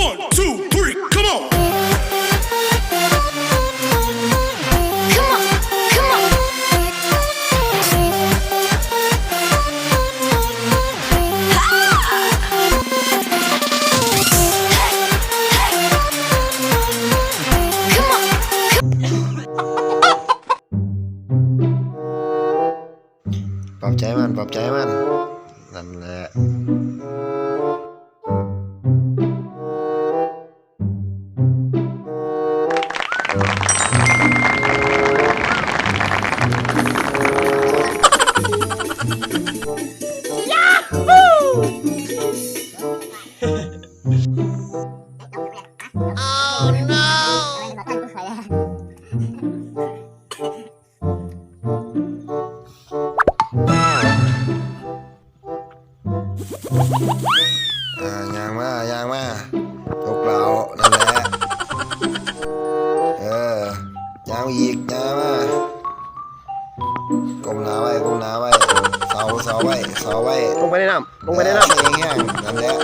One, two, three, come on. Bóp chém anh, bóp chém anh. Làm lẹ.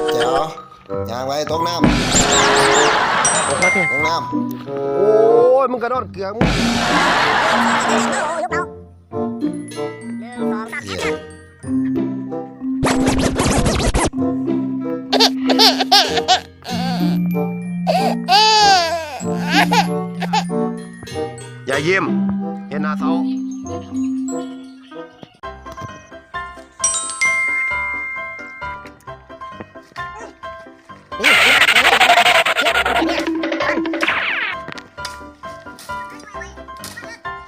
แหละเจ้ายางไว้ตกน้ำำลงมาเถอะตกน้โอ้ยมึงกระโดดเกลืองมึง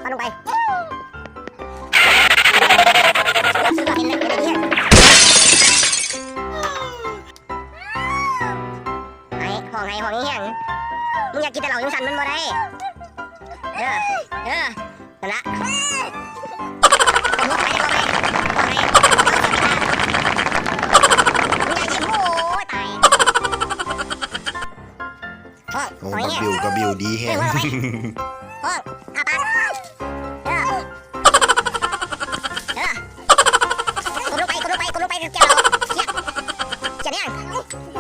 ปันลงไปซื้อก่อนเห็นเลยเห็นเลยเนี่ยไอ้ห้องไอ้ห้องนี้เหี้ยงมึงอยากกินแต่เหล้ายังสันมันบ่ได้เออเออนั่นละผมลุกไปเลยบอกเลยบอกเลยมึงอย่ายิ้มโอ้ยตายห้องโอ้ห้องกับบิวกับบิวดีแฮง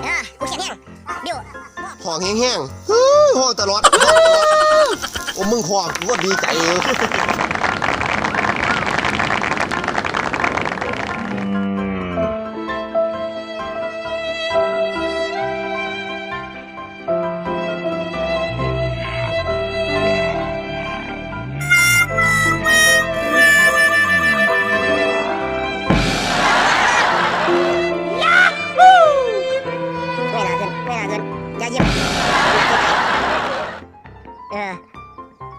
เออกูเขียดยังบิวห้องแห้งๆฮู้ห้องตลอดห้องตลอดโอ้มึงห้องกูก็ดีใจเออ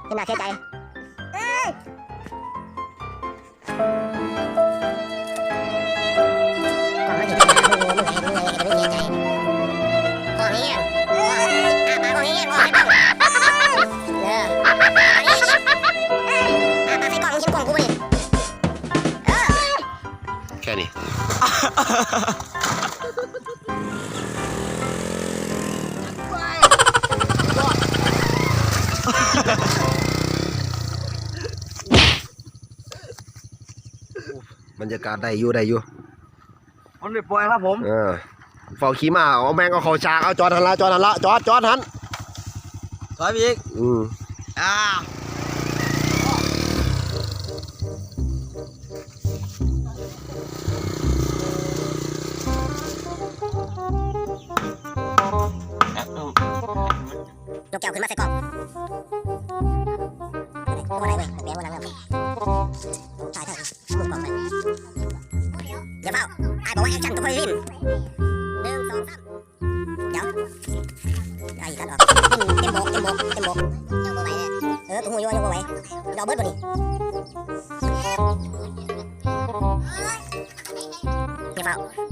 ไม่น่าเชื่อใจก่อนมาถึงจะมึงมึงไงมึงไงมึงเสียใจของนี้อาปากของนี้ของให้บ้างเอออาปากใส่กล่องชิ้นกล่องกูไปเออแค่นี้ รรยากาศได้อยู่ได้อยู่มันไม่ปล่อยครับผมเออเฝ้าขี่มาเอาแมงเอาเขาฉากเอาจอดหันละจอดหันละจอดจอดหันถอยไปอีกอืมอ่ายกแก้วขึ้นมาใส่กล่องตัวอะไรเว้ยเลี้ยงวันนั้นเลย เต็มโบกเต็มโบกเต็มโ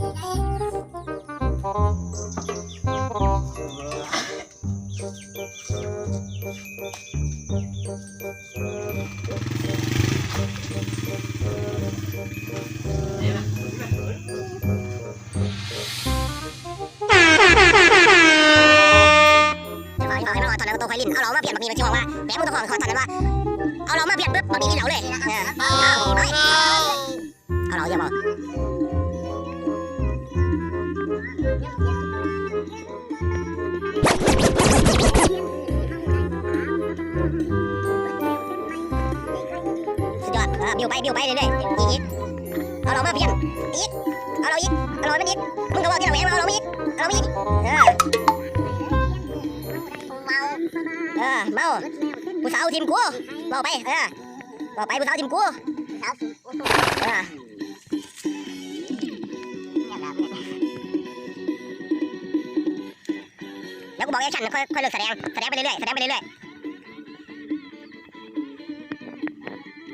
ยินเอาเรามาเปลี่ยนบางทีมันชื่อว่าแม่มุตะของคอนทันนั้นว่าเอาเรามาเปลี่ยนปุ๊บบางทีลิ้เราเลยเอาเราอย่าบอกสุดยอดบิวไปบิวไปเรื่อยๆอีกเอาเรามาเปลี่ยนอีกเอาเราอีกเอาเรามันอีกมึงก็บอกที่เราแหวมเอาเราอีกเอาเราอีก ออเมาผู้สาวทีมกูเมาไปเออเมาไปผู้สาวทีมกูเออแล้วกูบอกแอคชั่นค่อยค่อยเลิกแสดงแสดงไปเรื่อยๆแสดงไปเรื่อยๆ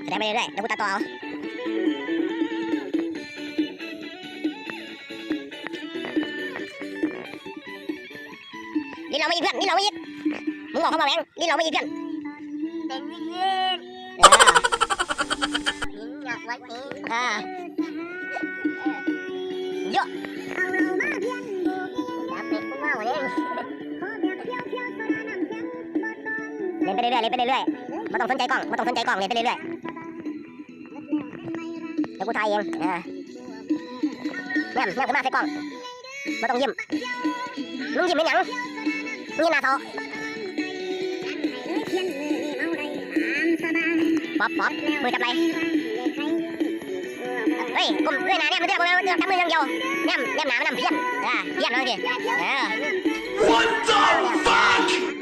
แสดงไปเรื่อยๆแล้วกูตัดต่อเอานี่เราไม่อีกเพื่อนนี่เราไม่อีกมึง บอกเขามาแบงนี่เราไม่อีกเพื่อนเอออ่าเยอะเล่นไปเรื่อยๆเล่นไปเรื่อยๆไม่ต้องสนใจกล้องไม่ต้องสนใจกล้องเล่นไปเรื่อยๆเดี๋ยวกูถ่ายเองเออแง่มแง่มกูมาใส่กล้องไม่ต้องยิ้มมึงยิ้มเป็นหยังนี่นาโต ป๊อปป๊อปมือจับไหลเฮ้ยกลมด้วยนะเนี่ยมันเรียกว่าเรื่องจับมือยังเดียวเนี่ยเนี่ยหนามันนำเพี้ยนอ่าเพี้ยนแล้วสิเออ What the fuck?